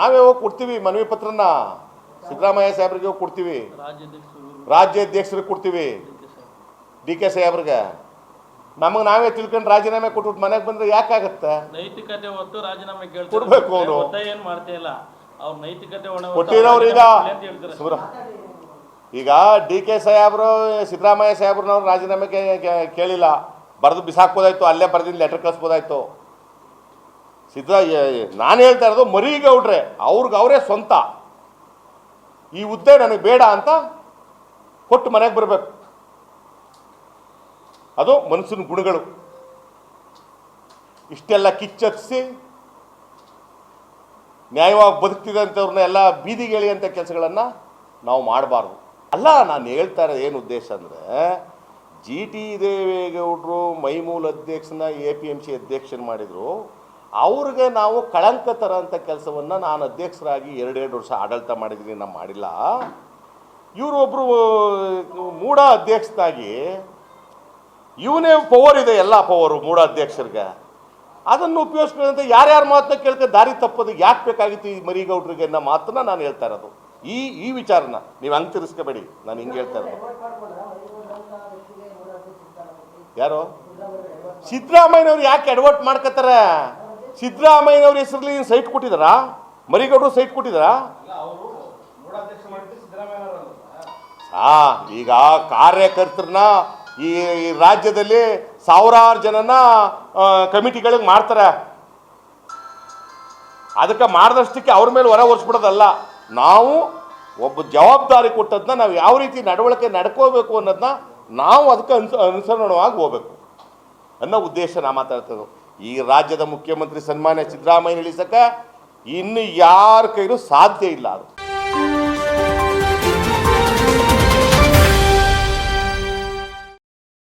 ನಾವೇ ಹೋಗಿ ಕೊಡ್ತೀವಿ ಮನವಿ ಪತ್ರನ ಸಿದ್ದರಾಮಯ್ಯ ಸಾಹೇಬ್ರಿಗೆ ಹೋಗಿ ಕೊಡ್ತೀವಿ. ರಾಜ್ಯ ರಾಜ್ಯಾಧ್ಯಕ್ಷರಿಗೆ ಕೊಡ್ತೀವಿ. ಡಿ ಕೆ ಸಾಹೇಬ್ರಿಗೆ. ನಮಗೆ ನಾವೇ ತಿಳ್ಕೊಂಡು ರಾಜೀನಾಮೆ ಕೊಟ್ಬಿಟ್ಟು ಮನೆಗೆ ಬಂದ್ರೆ ಯಾಕಾಗತ್ತೆ? ನೈತಿಕತೆ ಹೊತ್ತು ರಾಜೀನಾಮೆ ಕೊಡ್ಬೇಕು ಅವರು. ಏನ್ ಮಾಡ್ತಾ ಇಲ್ಲ? ಅವ್ರ ನೈತಿಕತೆ ಈಗ. ಡಿ ಕೆ ಸಾಹೇಬ್ರು ಸಿದ್ದರಾಮಯ್ಯ ಸಾಹೇಬ್ರನ್ನವ್ರು ರಾಜೀನಾಮೆ ಕೇಳಿಲ್ಲ. ಬರೆದು ಬಿಸಾಕ್ಬೋದಾಯ್ತು ಅಲ್ಲೇ ಬರೆದಿದ್ದು ಲೆಟರ್ ಕಳಿಸ್ಬೋದಾಯ್ತು. ಸಿದ್ದ ನಾನು ಹೇಳ್ತಾ ಇರೋದು ಮರಿಗೌಡ್ರೆ, ಅವ್ರಿಗೆ ಅವರೇ ಸ್ವಂತ. ಈ ಹುದ್ದೆ ನನಗೆ ಬೇಡ ಅಂತ ಕೊಟ್ಟು ಮನೆಗೆ ಬರಬೇಕು. ಅದು ಮನಸ್ಸಿನ ಗುಣಗಳು. ಇಷ್ಟೆಲ್ಲ ಕಿಚ್ಚಿಸಿ ನ್ಯಾಯವಾಗಿ ಬದುಕ್ತಿದಂಥವ್ರನ್ನ ಎಲ್ಲ ಬೀದಿಗೆ ಎಳೆಯುವಂಥ ಕೆಲಸಗಳನ್ನು ನಾವು ಮಾಡಬಾರ್ದು. ಅಲ್ಲ, ನಾನು ಹೇಳ್ತಾ ಇರೋದು ಏನು ಉದ್ದೇಶ ಅಂದರೆ, ಜಿ ಟಿ ದೇವೇಗೌಡರು ಮೈಮೂಲ್ ಅಧ್ಯಕ್ಷನ ಎ ಪಿ ಎಂ ಸಿ ಅಧ್ಯಕ್ಷನ ಮಾಡಿದರು ಅವ್ರಿಗೆ ನಾವು ಕಳಂಕ ತರೋಂಥ ಕೆಲಸವನ್ನು ನಾನು ಅಧ್ಯಕ್ಷರಾಗಿ ಎರಡೆರಡು ವರ್ಷ ಆಡಳಿತ ಮಾಡಿದ್ದೀನಿ, ನಾನು ಮಾಡಿಲ್ಲ. ಇವರು ಒಬ್ಬರು ಮೂಢ ಅಧ್ಯಕ್ಷನಾಗಿ ಇವನೇ ಪವರ್ ಇದೆ, ಎಲ್ಲ ಪವರು ಮೂಢ ಅಧ್ಯಕ್ಷರಿಗೆ. ಅದನ್ನು ಉಪಯೋಗಿಸ್ಕೊಂಡಂತೆ ಯಾರ್ಯಾರ ಮಾತನ್ನ ಕೇಳ್ತಾರೆ ದಾರಿ ತಪ್ಪೋದು ಯಾಕೆ ಬೇಕಾಗಿತ್ತು ಈ ಮರಿಗೌಡ್ರಿಗೆ ಅನ್ನೋ ಮಾತನ್ನ ನಾನು ಹೇಳ್ತಾ ಇರೋದು. ಈ ಈ ವಿಚಾರನ ನೀವು ಹಂಗೆ ತಿರ್ಸ್ಕೋಬೇಡಿ, ನಾನು ಹಿಂಗೆ ಹೇಳ್ತಾ ಇರೋದು. ಯಾರು? ಸಿದ್ದರಾಮಯ್ಯನವ್ರು ಯಾಕೆ ಎಡವಟ್ ಮಾಡ್ಕೋತಾರೆ ಸಿದ್ದರಾಮಯ್ಯನವ್ರ ಹೆಸರಲ್ಲಿ ಸೈಟ್ ಕೊಟ್ಟಿದ್ದಾರಾ ಮರಿಗೌಡರು ಸೈಟ್ ಕೊಟ್ಟಿದ್ದಾರಾ ಹಾ ಈಗ ಕಾರ್ಯಕರ್ತರನ್ನ ಈ ರಾಜ್ಯದಲ್ಲಿ ಸಾವಿರಾರು ಜನನ ಕಮಿಟಿಗಳಿಗೆ ಮಾಡ್ತಾರೆ. ಅದಕ್ಕೆ ಮಾಡಿದಷ್ಟಕ್ಕೆ ಅವ್ರ ಮೇಲೆ ಹೊರ ಹೊರಿಸ್ಬಿಡೋದಲ್ಲ ನಾವು ಒಬ್ಬ ಜವಾಬ್ದಾರಿ ಕೊಟ್ಟದನ್ನ ನಾವು ಯಾವ ರೀತಿ ನಡವಳಿಕೆ ನಡ್ಕೋಬೇಕು ಅನ್ನೋದನ್ನ ನಾವು ಅದಕ್ಕೆ ಅನುಸ ಅನುಸರಣವಾಗಿ ಹೋಗ್ಬೇಕು ಅನ್ನೋ ಉದ್ದೇಶ ನಾ ಮಾತಾಡ್ತದ್ದು ಈ ರಾಜ್ಯದ ಮುಖ್ಯಮಂತ್ರಿ ಸನ್ಮಾನ್ಯ ಸಿದ್ದರಾಮಯ್ಯ ಇಳಿಸಕ ಇನ್ನು ಯಾರ ಕೈಲೂ ಸಾಧ್ಯ ಇಲ್ಲ ಅದು.